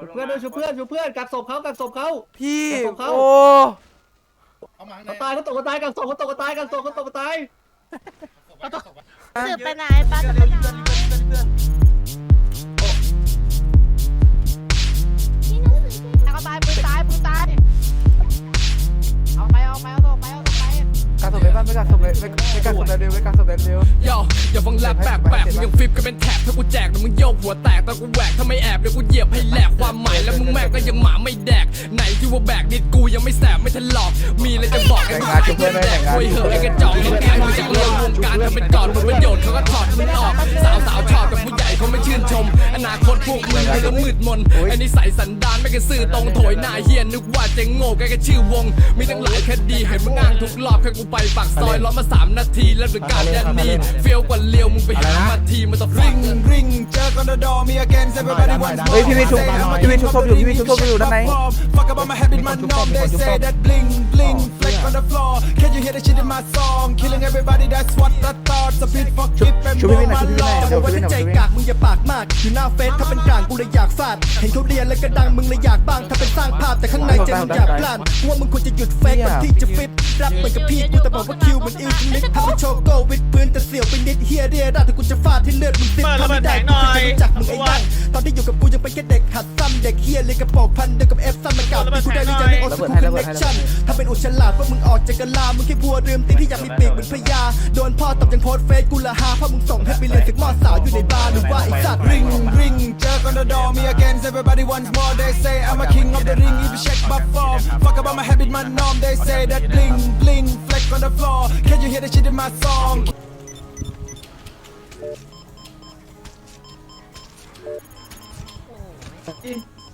ชุบเพื่อนด้วยชุบเพื่อนชุบเพื่อนกักศพเขากักศพเขา พี่แต่ของเขา โอ้เขาตายเขาตกเขาตายกักศพเขาตกเขาตายกักศพเขาตกเขาตายสืบไปไหนป้าจะไปไหนเอาตายปืนตายปืนตาย ไม่การส่งไปไม่ไม่การส่งแบบเร็วไม่การส่งแบบเร็ว โยอย่าฟังแรปแปลกแปลกมึงยังฟิปก็เป็นแถบถ้ากูแจกแล้วมึงโยกหัวแตกแต่กูแหวกถ้าไม่แอบเดี๋ยวกูเหยียบให้แหลกความหมายแล้วมึงแม่งก็ยังหมาไม่แดก ไหนที่ว่าแบกนิดกูยังไม่แสบไม่ทันหลอก มีอะไรจะบอกกันบ้างแดกคุยเหอะไอ้กระจอกเห็นแกมึงจากเรื่องวงการทำเป็นก่อนผลประโยชน์เขาก็ถอดมึงออก สาวสาวชอบแต่ผู้ใหญ่เขาไม่ชื่นชม อนาคตพวกมึงมันก็มืดมนไอ้นิสัยสันดานไม่กระซื่อตรงโถยหน้าเฮียนึกว่าจะโง่แกก็ชื่อวง มีตั้งหลายคดีเห็นมึงอ้างทุกรอบแค่กูไปปากซอยล้อมมาสามนาทีแล้วเป็นการยันนีเฟี้ยวกว่าเลียวมึงไปหามาทีมันต้องฟิง ring เจอกัน the door me again everybody wants more เฮ้ยพี่วิชุบพี่วิชุบศพอยู่พี่วิชุบศพอยู่ด้านใน fuck about my habit man norm they say that bling bling flex on the floor can you hear the shit in my song killing everybody that's what I thought so beat fuck keep and ชุบ blow พี่วินหน่อย my ชุบพี่วินหน่อย law เดี๋ยวว่าชุบพี่วินหน่อยถ้าใจชุบพี่วินกากมึงอย่าปากมากอยู่หน้าเฟซถ้าเป็นกลางกูเลยอยากฟาดเห็นเขาเรียนแล้วก็ดังมึงเลยอยากบ้างถ้าเป็นสร้างภาพแต่ข้างในใจมึงอยากกล้านกูว่ามึงควรจะหยุดเฟกก่อนที่จะฟิตรับเหมือนกับพี่กูแต่บอกว่าคิวมันอิวจนิดทำเป็นโชว์โก้วิดพื้นแต่เสียวไปนิดเฮียเรียได้แต่กูจะฟาดที่เลือดมึงซิบทำไม่ได้กูจะรู้จักมึงไอ้นั่งตอนที่อยู่กับกูยังเป็นแค่เด็กหัดซ้ำเด็กเฮียเลยกระโปรงพันเดียวกับเอฟซ้ำมากล่าวมีกูได้หรือยังในโอสกูคอนเนคชั่นถ้าเป็นอุฉลาดว่ามึงออกจากกะลามึงแค่บัวเรืมตีที่อยากมีปีกเหมือนพญาโดนพ่อตบยังโพสเฟซกูละหาเพราะมึงส่งให้ไปเรียนถึงมอสาวอยู่ในบาร์หรือว่าไอ้สัตว์ ring ring jerk on the door me again everybody wants more they say I'm a king of the ring if you check my form fuck about my habit my norm they say that bling bling flex on the floor can you hear the shit in my song. Oh,